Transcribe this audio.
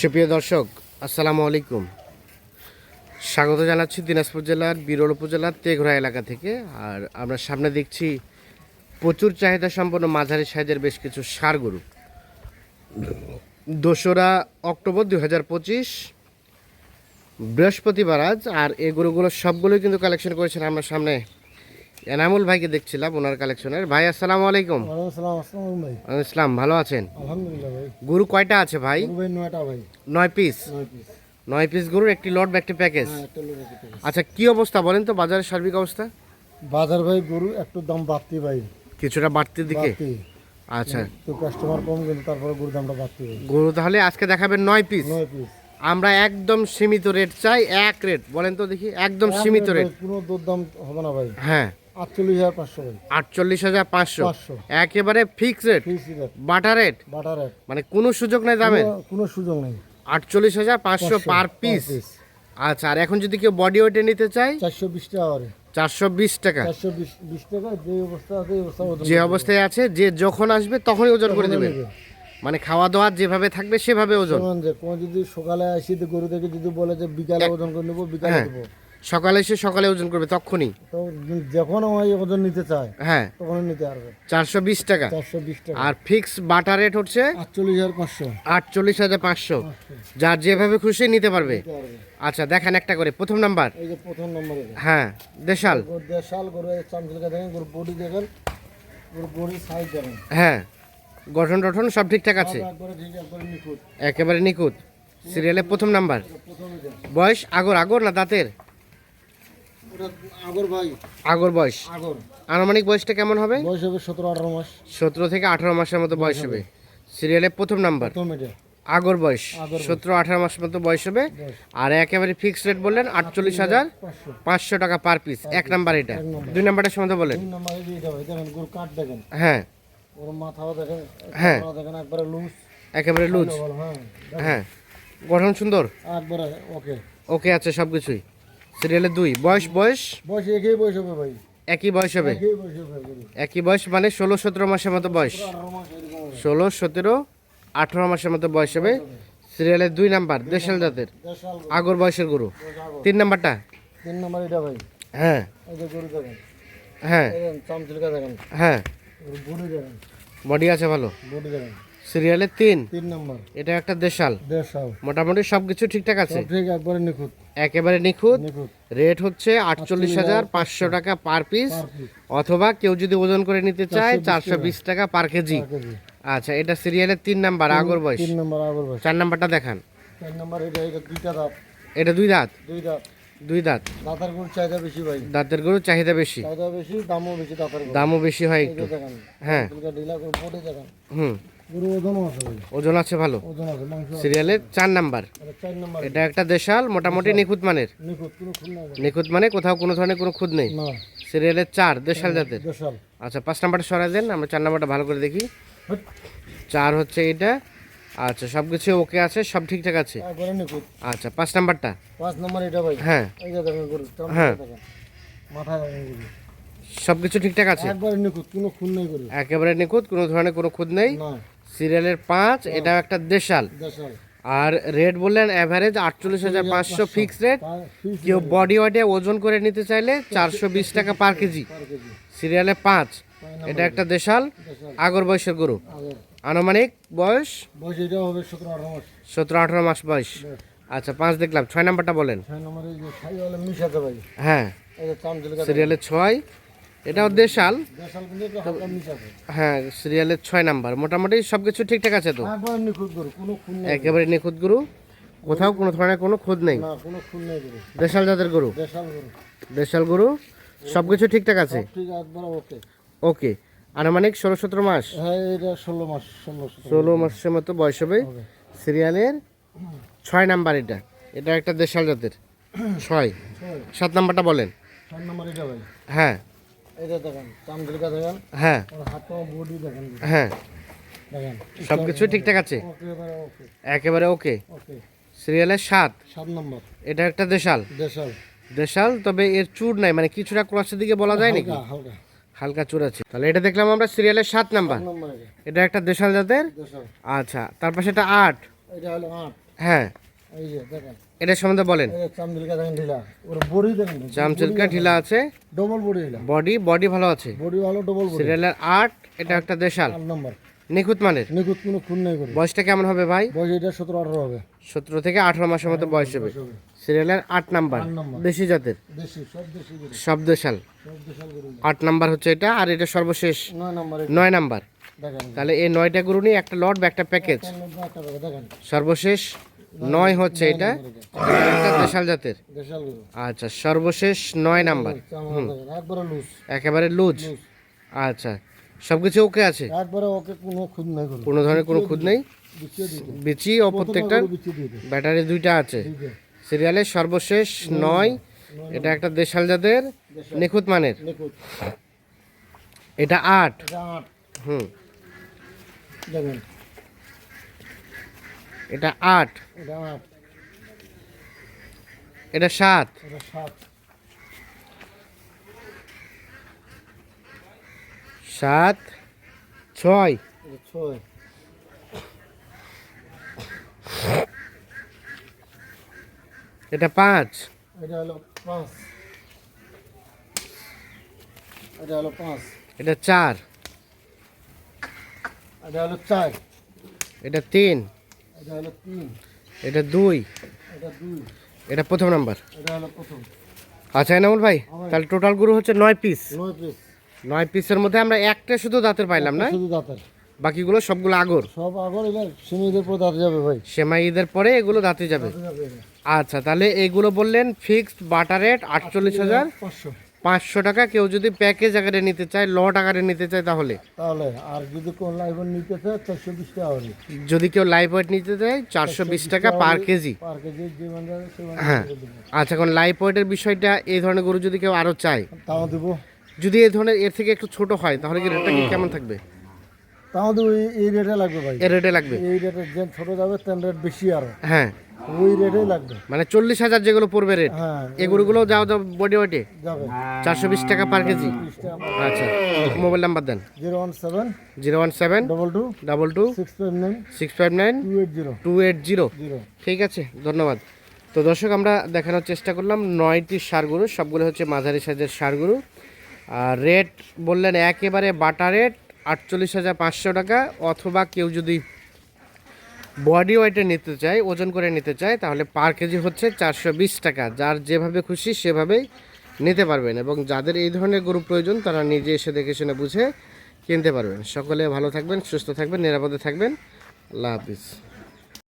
সুপ্রিয় দর্শক, আসসালামু আলাইকুম। স্বাগত জানাচ্ছি দিনাজপুর জেলার বিরল উপজেলার তেঘরা এলাকা থেকে। আর আমরা সামনে দেখছি প্রচুর চাহিদা সম্পন্ন মাঝারি সাইজের বেশ কিছু সার গরু। দোসরা অক্টোবর দুই হাজার পঁচিশ, বৃহস্পতিবার আজ, আর এই গরুগুলো সবগুলোই কিন্তু কালেকশন করেছেন আমরা সামনে এনামুল ভাইকে দেখছিলাম ওনার কালেকশনের ভাই আসসালামু আলাইকুম। ইসলাম ভালো আছেন? গরু কয়টা আছে ভাই? নয় পিস নয় পিস গরুর একটি লট বা একটি প্যাকেজ হ্যাঁ। আচ্ছা কি অবস্থা বলেন তো বাজারের সার্বিক অবস্থা? বাজার ভাই গরু একটু দাম বাড়তি ভাই। কিছুটা বাড়তির দিকে? আচ্ছা। তো কাস্টমার কম কিন্তু তারপরে গরুর দামটা বাড়তি গরু তাহলে আজকে দেখাবেন নয় পিস নয় পিস আমরা একদম সীমিত রেট চাই এক রেট বলেন তো দেখি একদম সীমিত রেট কোনো দর দাম হবে না ভাই। হ্যাঁ। আটচল্লিশ হাজার পাঁচশো। আটচল্লিশ হাজার পাঁচশো। পাঁচশো। একেবারে ফিক্স রেট রেট বাটা রেট মানে কোনো সুযোগ নেই দামের? কোনো- কোনো সুযোগ নেই। আটচল্লিশ হাজার পাঁচশো পার পিস আচ্ছা আর এখন যদি কেউ বডি ওয়েটে নিতে চায়? চারশো বিশ টাকা চারশো বিশ টাকা। যে অবস্থায় আছে যে যখন আসবে তখনই ওজন করে দেবে মানে খাওয়া দাওয়া যেভাবে থাকবে সেভাবে ওজন। যদি সকালে আসি গরু থেকে যদি বলে যে বিকালে ওজন করে নেব বিকালে হ্যাঁ। দেবো। সকালে এসে সকালে ওজন করবে তখনই তো যখন আমার ওজন নিতে চায় হ্যাঁ। তখন নিতে পারবে। চারশো বিশ টাকা। চারশো বিশ টাকা। আর ফিক্স বাটার রেট হচ্ছে আটচল্লিশ হাজার পাঁচশো। আটচল্লিশ হাজার পাঁচশো। যার যেভাবে খুশি নিতে পারবে। আচ্ছা দেখেন একটা করে প্রথম নাম্বার। এই যে প্রথম নম্বরে হ্যাঁ দেশাল। দেশাল গরু চামচিলকা দেখেন গরু বডি দেখেন গরু বডি সাইজ দেখেন। হ্যাঁ গঠন টঠন সব ঠিকঠাক আছে? একবারে নিখুঁত। সিরিয়ালে প্রথম নাম্বার। বয়স আগর আগর না দাঁতের? আগর ভাই। আগর বয়স। আগর। আনুমানিক বয়সটা কেমন হবে? বয়স হবে সতেরো আঠারো মাস। সতেরো থেকে আঠারো মাসের মতো বয়স হবে। সিরিয়ালে প্রথম নাম্বার। আগর বয়স। সতেরো আঠারো মাস মতো বয়স হবে। আর একেবারে ফিক্সড রেট বললেন আটচল্লিশ হাজার পাঁচশো। টাকা পার পিস এক নাম্বার এটা। দুই নাম্বারটা সম্বন্ধে বলেন। হ্যাঁ। ওর মাথাও দেখেন হ্যাঁ। দেখেন একবারে লুজ একেবারে লুজ হ্যাঁ। হ্যাঁ। গঠন সুন্দর? একবারে ওকে ওকে আছে সব কিছুই সিরিয়ালে দুই। বয়স বয়স? বয়স একই বয়স হবে ভাই। একই বয়স হবে? একই বয়স মানে ষোলো সতেরো মাসের মতো বয়স। ষোলো সতেরো আঠারো মাসের মতো বয়স হবে। সিরিয়ালের দুই নাম্বার দেশাল জাতের। আগর বয়সের গরু। তিন নাম্বারটা? তিন নম্বর এটা ভাই। হ্যাঁ। হ্যাঁ। হ্যাঁ। বডি বডি আছে ভালো। বডি দেখেন। সিরিয়ালে তিন? তিন নম্বর। এটা একটা দেশাল? দেশাল। মোটামুটি সব কিছু ঠিকঠাক আছে? ঠিক একবারে নিখুঁত। একেবারে নিখুঁত? রেট হচ্ছে আটচল্লিশ হাজার পাঁচশো টাকা পার পিস। অথবা কেউ যদি ওজন করে নিতে চায় চারশো বিশ টাকা। Per kg. আচ্ছা এটা সিরিয়ালের তিন নাম্বার আগর বয়স। তিন নম্বর আগর বয়স। চার নাম্বারটা দেখান। চার নম্বর এটা এটা দুইটা দাঁত। এটা দুই দাঁত? দুই দাঁত। দুই দাঁত। দাঁতার গরু চাহিদা বেশি ভাই। দাঁতের গরু চাহিদা বেশি। চাহিদা বেশি দামও বেশি দাঁতার দামও বেশি হয় একটু। হ্যাঁ। হুম। ওজন আছে ভালো। সিরিয়ালের চার নাম্বার। এটা একটা দেশাল মোটামুটি নিখুঁত মানের। নিখুঁত মানে কোথাও কোনো ধরনের কোনো খুঁত নেই। সিরিয়ালের চার দেশাল জাতের। আচ্ছা পাঁচ নাম্বারটা সরাই দেন আমরা চার নাম্বারটা ভালো করে দেখি। চার হচ্ছে এটা। আচ্ছা সব কিছু ওকে আছে সব ঠিকঠাক আছে? আচ্ছা পাঁচ নাম্বারটা? পাঁচ নম্বর এটা ভাই। হ্যাঁ। হ্যাঁ। সব কিছু ঠিকঠাক আছে? একবারে নিখুঁত কোনো খুন নেই একেবারে নিখুঁত কোনো ধরনের কোনো খুঁত নেই? সিরিয়ালের পাঁচ এটা একটা দেশাল। আর রেট বললেন অ্যাভারেজ আটচল্লিশ হাজার পাঁচশো ফিক্স রেট কেউ বডি ওয়েটে ওজন করে নিতে চাইলে চারশো বিশ টাকা পার কেজি সিরিয়ালে পাঁচ এটা একটা দেশাল আগর বয়সের গরু। আনুমানিক বয়স? সতেরো আঠারো মাস। বয়স। আচ্ছা পাঁচ দেখলাম। ছয় নাম্বারটা বলেন। হ্যাঁ। সিরিয়ালে ছয়। এটাও দেশাল। হ্যাঁ সিরিয়ালের ছয় নাম্বার মোটামুটি সব কিছু ঠিকঠাক আছে তো? নেই। একেবারে নিখুঁত গরু। কোথাও কোনো ধরনের কোনো খুঁত নেই। দেশাল জাতের গরু? দেশাল গরু। সব কিছু ঠিকঠাক আছে? ওকে। আনুমানিক ষোলো সতেরো মাস? হ্যাঁ ষোলো মাস ষোলো মাসের মতো বয়স হবে। সিরিয়ালের ছয় নাম্বার এটা। এটা একটা দেশাল জাতের। ছয়। সাত নাম্বারটা বলেন। হ্যাঁ। এটা দেখেন চামচিলকা দেখেন। হ্যাঁ। ওর হাত পা বডি দেখেন। হ্যাঁ। দেখেন। সব কিছু ঠিকঠাক আছে? একেবারে ওকে ওকে সিরিয়ালের সাত সাত নম্বর। এটা একটা দেশাল? দেশাল। দেশাল তবে এর চুর নাই। মানে কিছুটা ক্রসের দিকে বলা যায় নাকি? হালকা হালকা। চুর আছে। তাহলে এটা দেখলাম আমরা সিরিয়ালের সাত নাম্বার। এটা। একটা দেশাল জাতের? আচ্ছা তার পাশে এটা আট। এটা হলো আট। হ্যাঁ। এই যে দেখেন। এটা সম্বন্ধে বলেন। চামচিলকা দেখেন ঢিলা। ওর বডি দেখেন চামচিলকা ঢিলা আছে। ডবল বডি ঢিলা। বডি বডি ভালো আছে। বডি ভালো ডবল বডি। সিরিয়ালের আট এটা একটা দেশাল। নম্বর। নিখুঁত মানের? নিখুঁত কোনো খুন নেই করে। বয়সটা কেমন হবে ভাই? বয়স এটা সতেরো আঠারো হবে। সতেরো থেকে আঠারো মাসের মতো বয়স হবে। সিরিয়ালের আট নাম্বার। দেশি জাতের? দেশি সব দেশি সব দেশাল। আট নাম্বার হচ্ছে এটা আর এটা সর্বশেষ নয় নম্বর নাম্বার। তাহলে এই নয়টা গরু নিয়ে একটা লট বা একটা প্যাকেজ। সর্বশেষ নয় হচ্ছে এটা? একটা দেশাল জাতের? আচ্ছা সর্বশেষ নয় নাম্বার। একবারে লুজ। আচ্ছা সব কিছু ওকে আছে? কোনো ধরনের কোনো খুদ নেই? বিচি ও প্রত্যেকটা ব্যাটারি দুইটা আছে। সিরিয়ালের সর্বশেষ নয় এটা একটা দেশাল জাতের নিখুঁত মানের? এটা আট। এটা আট। হুম। দেখেন এটা আট। এটা আট। এটা সাত। এটা সাত। সাত ছয়। এটা ছয়। এটা পাঁচ। এটা হলো পাঁচ। এটা হলো পাঁচ। এটা চার। এটা হলো চার। এটা তিন। এটা হলো তিন। এটা দুই। এটা দুই। এটা প্রথম নাম্বার। এটা হলো প্রথম। আচ্ছা এনামুল ভাই তাহলে টোটাল গরু হচ্ছে নয় পিস নয় পিস নয় পিসের মধ্যে আমরা একটা শুধু দাঁতের পাইলাম না? শুধু দাঁতের। বাকিগুলো সবগুলো আগর। সব আগর সিমিদের পর দাঁতে যাবে ভাই। সেমাই ঈদের পরে এগুলো দাঁতে যাবে। এবার। আচ্ছা তাহলে এইগুলো বললেন ফিক্সড বাটার রেট আটচল্লিশ হাজার পাঁচশো। পাঁচশো টাকা কেউ যদি প্যাকেজ আকারে নিতে চায় লট আকারে নিতে চায় তাহলে। তাহলে আর যদি কোন লাইভের নিতে চায় চারশো বিশ টাকা হবে যদি কেউ লাইভ ওয়েট নিতে চায় চারশো বিশ টাকা পার কেজি। পার কেজি হ্যাঁ। আচ্ছা এখন লাইভ ওয়েটের বিষয়টা এই ধরনের গরু যদি কেউ আরও চায় তাও দেবো। যদি এই ধরনের এর থেকে একটু ছোট হয় তাহলে কি রেটটা কি কেমন থাকবে? তাও দেবো এই- এই রেটে লাগবে ভাই। এর রেটে লাগবে। এই রেটে যে ছোট যাবে তেন রেট বেশি আরও। হ্যাঁ। ওই রেটেই লাগবে। মানে চল্লিশ হাজার যেগুলো পড়বে রেট হ্যাঁ এই গরুগুলো যাও যাও বডি ওয়েটে যাবে। চারশো বিশ টাকা পার কেজি? আচ্ছা মোবাইল নাম্বার দেন। Zero one seven zero one seven double two double two six five nine six five nine two eight zero two eight zero ঠিক আছে ধন্যবাদ। তো দর্শক আমরা দেখানোর চেষ্টা করলাম নয়টি সারগুরু সবগুলো হচ্ছে মাঝারি সাইজের সারগুরু আর রেট বললেন একেবারে বাটা রেট আটচল্লিশ হাজার পাঁচশো টাকা অথবা কেউ যদি বডি ওয়েটে নিতে চাই, ওজন করে নিতে চাই, তাহলে পার কেজি হচ্ছে চারশো বিশ টাকা। যার যেভাবে খুশি সেভাবেই নিতে পারবেন এবং যাদের এই ধরনের গরু প্রয়োজন, তারা নিজে এসে দেখে শুনে বুঝে কিনতে পারবেন। সকলে ভালো থাকবেন, সুস্থ থাকবেন, নিরাপদে থাকবেন। আল্লাহ হাফিজ।